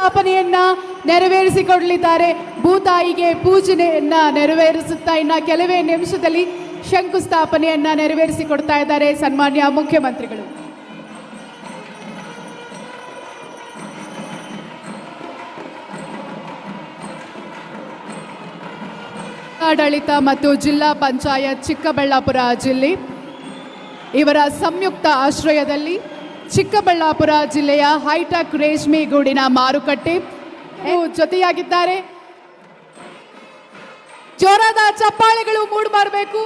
ಸ್ಥಾಪನೆಯನ್ನ ನೆರವೇರಿಸಿಕೊಡಲಿದ್ದಾರೆ. ಭೂತಾಯಿಗೆ ಪೂಜನೆಯನ್ನ ನೆರವೇರಿಸುತ್ತಾ ಇನ್ನ ಕೆಲವೇ ನಿಮಿಷದಲ್ಲಿ ಶಂಕುಸ್ಥಾಪನೆಯನ್ನ ನೆರವೇರಿಸಿಕೊಡ್ತಾ ಇದ್ದಾರೆ ಸನ್ಮಾನ್ಯ ಮುಖ್ಯಮಂತ್ರಿಗಳು. ಆಡಳಿತ ಮತ್ತು ಜಿಲ್ಲಾ ಪಂಚಾಯತ್ ಚಿಕ್ಕಬಳ್ಳಾಪುರ ಜಿಲ್ಲೆ ಇವರ ಸಂಯುಕ್ತ ಆಶ್ರಯದಲ್ಲಿ ಚಿಕ್ಕಬಳ್ಳಾಪುರ ಜಿಲ್ಲೆಯ ಹೈಟೆಕ್ ರೇಷ್ಮೆ ಗೂಡಿನ ಮಾರುಕಟ್ಟೆ. ಜೊತೆಯಾಗಿದ್ದಾರೆ. ಜೋರಾದ ಚಪ್ಪಾಳೆಗಳು ಮೂಡಿಬರಬೇಕು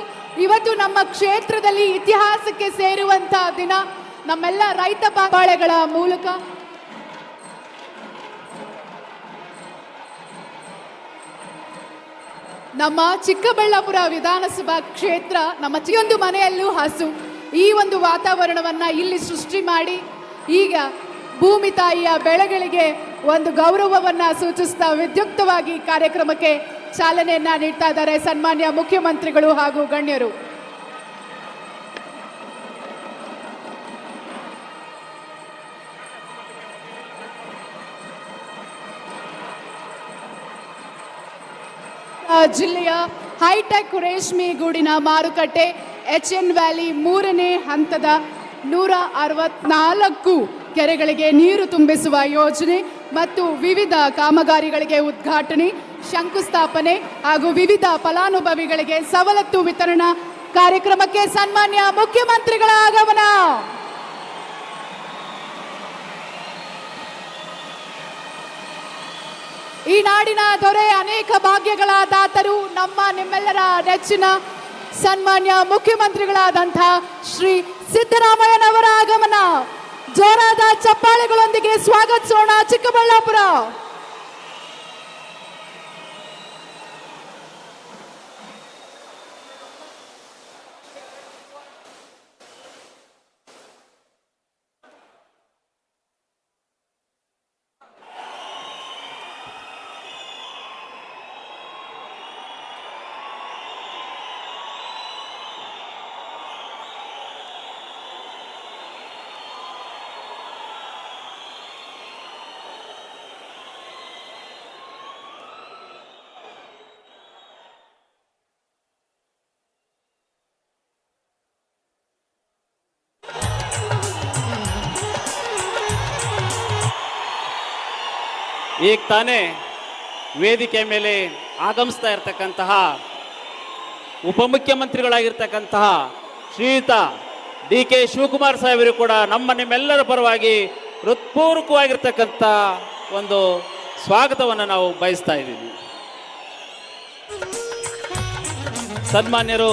ಇವತ್ತು ನಮ್ಮ ಕ್ಷೇತ್ರದಲ್ಲಿ ಇತಿಹಾಸಕ್ಕೆ ಸೇರುವಂತ ದಿನ. ನಮ್ಮೆಲ್ಲ ರೈತ ಬಾಳೆಗಳ ಮೂಲಕ. ನಮ್ಮ ಚಿಕ್ಕಬಳ್ಳಾಪುರ ವಿಧಾನಸಭಾ ಕ್ಷೇತ್ರ ನಮ್ಮ ಚಿಯೊಂದು ಮನೆಯಲ್ಲೂ ಹಸು. ಈ ಒಂದು ವಾತಾವರಣವನ್ನ ಇಲ್ಲಿ ಸೃಷ್ಟಿ ಮಾಡಿ ಈಗ ಭೂಮಿ ತಾಯಿಯ ಬೆಳೆಗಳಿಗೆ ಒಂದು ಗೌರವವನ್ನು ಸೂಚಿಸ್ತಾ ವಿದ್ಯುಕ್ತವಾಗಿ ಕಾರ್ಯಕ್ರಮಕ್ಕೆ ಚಾಲನೆಯನ್ನ ನೀಡ್ತಾ ಇದ್ದಾರೆ ಸನ್ಮಾನ್ಯ ಮುಖ್ಯಮಂತ್ರಿಗಳು ಹಾಗೂ ಗಣ್ಯರು. ಜಿಲ್ಲೆಯ ಹೈಟೆಕ್ ರೇಷ್ಮೆ ಗೂಡಿನ ಮಾರುಕಟ್ಟೆ ಎಚ್ ಎನ್ ವ್ಯಾಲಿ ಮೂರನೇ ಹಂತದ ನೂರ ಅರವತ್ನಾಲ್ಕು ಕೆರೆಗಳಿಗೆ ನೀರು ತುಂಬಿಸುವ ಯೋಜನೆ ಮತ್ತು ವಿವಿಧ ಕಾಮಗಾರಿಗಳಿಗೆ ಉದ್ಘಾಟನೆ, ಶಂಕುಸ್ಥಾಪನೆ ಹಾಗೂ ವಿವಿಧ ಫಲಾನುಭವಿಗಳಿಗೆ ಸವಲತ್ತು ವಿತರಣಾ ಕಾರ್ಯಕ್ರಮಕ್ಕೆ ಸನ್ಮಾನ್ಯ ಮುಖ್ಯಮಂತ್ರಿಗಳ ಆಗಮನ. ಈ ನಾಡಿನ ದೊರೆ ಅನೇಕ ಭಾಗ್ಯಗಳ ದಾತರು ನಮ್ಮ ನಿಮ್ಮೆಲ್ಲರ ನೆಚ್ಚಿನ ಸನ್ಮಾನ್ಯ ಮುಖ್ಯಮಂತ್ರಿಗಳಾದಂಥ ಶ್ರೀ ಸಿದ್ದರಾಮಯ್ಯನವರ ಆಗಮನ ಜೋರಾದ ಚಪ್ಪಾಳೆಗಳೊಂದಿಗೆ ಸ್ವಾಗತಿಸೋಣ ಚಿಕ್ಕಬಳ್ಳಾಪುರ. ಈಗ ತಾನೇ ವೇದಿಕೆ ಮೇಲೆ ಆಗಮಿಸ್ತಾ ಇರತಕ್ಕಂತಹ ಉಪಮುಖ್ಯಮಂತ್ರಿಗಳಾಗಿರ್ತಕ್ಕಂತಹ ಶ್ರೀಯುತ ಡಿ ಕೆ ಶಿವಕುಮಾರ್ ಸಾಹೇಬರು ಕೂಡ ನಮ್ಮ ನಿಮ್ಮೆಲ್ಲರ ಪರವಾಗಿ ಹೃತ್ಪೂರ್ವಕವಾಗಿರ್ತಕ್ಕಂಥ ಒಂದು ಸ್ವಾಗತವನ್ನು ನಾವು ಬಯಸ್ತಾ ಇದ್ದೀವಿ. ಸನ್ಮಾನ್ಯರು